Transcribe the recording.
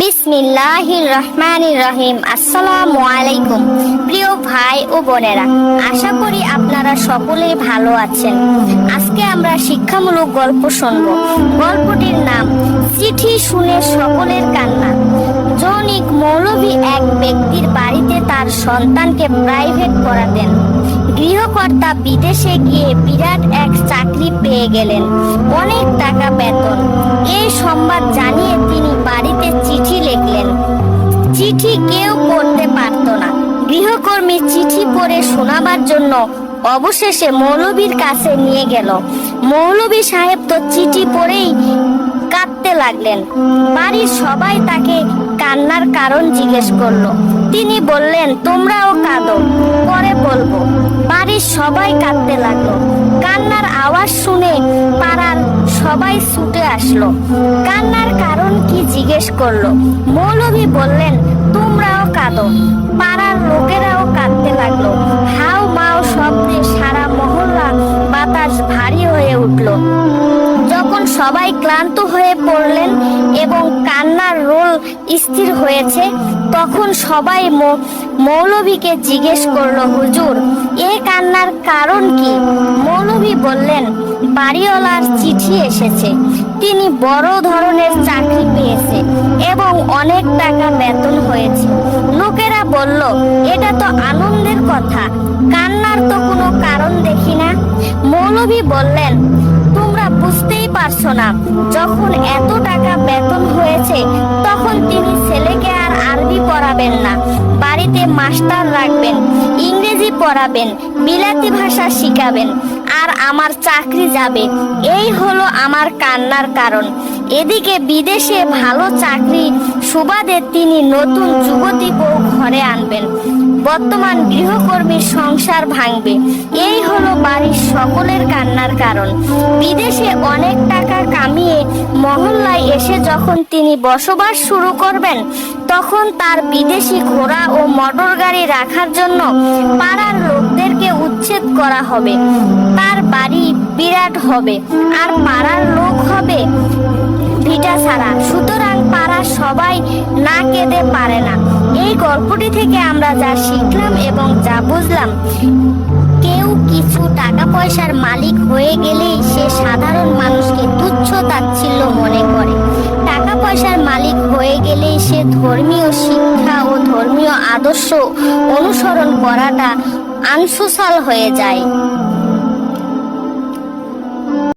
বিসমিল্লাহির রহমানির রহিম আসসালামু আলাইকুম প্রিয় ভাই ও বোনেরা, আশা করি আপনারা সকলেই ভালো আছেন। আজকে আমরা শিক্ষামূলক গল্প শুনব। গল্পটির নাম, চিঠি শুনে সকলের কান্না। জনিক মৌলভী এক ব্যক্তির বাড়িতে তার সন্তানকে প্রাইভেট পড়াতেন। গৃহকর্তা বিদেশে গিয়ে বিরাট এক চাকরি পেয়ে গেলেন। অনেক টাকা বেতন পড়তে পারত না। গৃহকর্মী চিঠি পড়ে শোনাবার জন্য অবশেষে মৌলবীর কাছে নিয়ে গেল। মৌলবী সাহেব তো চিঠি পড়েই কাঁদতে লাগলেন। বাড়ির সবাই তাকে কান্নার কারণ জিজ্ঞেস করল। তিনি বললেন, তোমরাও কাঁদো, পরে বলব। বাড়ির সবাই কাঁদতে লাগল। কান্নার আওয়াজ শুনে পাড়ার সবাই ছুটে আসলো। কান্নার কারণ কি জিজ্ঞেস করল। মৌলভী বললেন, তোমরাও কাঁদো পাড়ার লোকেরাও কাঁদতে লাগল। হাও মাও শব্দে সারা মহল্লা বাতাস ভারী হয়ে উঠল। যখন সবাই ক্লান্ত হয়ে পড়লেন এবং কান্নার রোল স্থির হয়েছে, তখন সবাই মৌলভীকে জিজ্ঞেস করল, হুজুর, এ কান্নার কারণ কি? মৌলভী বললেন, বাড়িওয়ালার চিঠি এসেছে। তিনি বড় ধরনের চাকরি পেয়েছে এবং অনেক টাকা বেতন হয়েছে। বলল, এটা তো আনন্দের কথা। কান্নার তো কোনো কারণ দেখি না। মৌলভী বললেন, তোমরা বুঝতেই পারছ না, যখন এত টাকা বেতন হয়েছে, তখন তিনি ছেলেকে আর আরবি পড়াবেন না। বাড়িতে মাস্টার রাখবেন, ইংরেজি পড়াবেন, বিলাতি ভাষা শিখাবেন, আর আমার চাকরি যাবে। এই হলো আমার কান্নার কারণ। এদিকে বিদেশে ভালো চাকরি, সুবাদে তিনি নতুন যুবতী বউ ঘরে আনবেন। বর্তমান গৃহকর্মীর সংসার ভাঙবে। এই হলো বাড়ির সকলের কান্নার কারণ। বিদেশে অনেক টাকা কামিয়ে মহল্লায় এসে যখন তিনি বসবাস শুরু করবেন, তখন তার বিদেশি ঘোড়া ও মোটর গাড়ি রাখার জন্য পাড়ার লোকদেরকে উচ্ছেদ করা হবে। তার বাড়ি বিরাট হবে, আর পাড়ার লোক হবে ভিটা ছাড়া। সুতরাং পাড়ার সবাই না কেঁদে পারে না। এই গল্পটি থেকে আমরা যা শিখলাম এবং যা বুঝলাম, কেউ কিছু টাকা পয়সার মালিক হয়ে গেলেই সে সাধারণ মানুষকে তুচ্ছ তাচ্ছিল্য মনে করে। টাকা পয়সার মালিক হয়ে গেলেই সে ধর্মীয় শিক্ষা ও ধর্মীয় আদর্শ অনুসরণ করাটা আনসোশাল হয়ে যায়।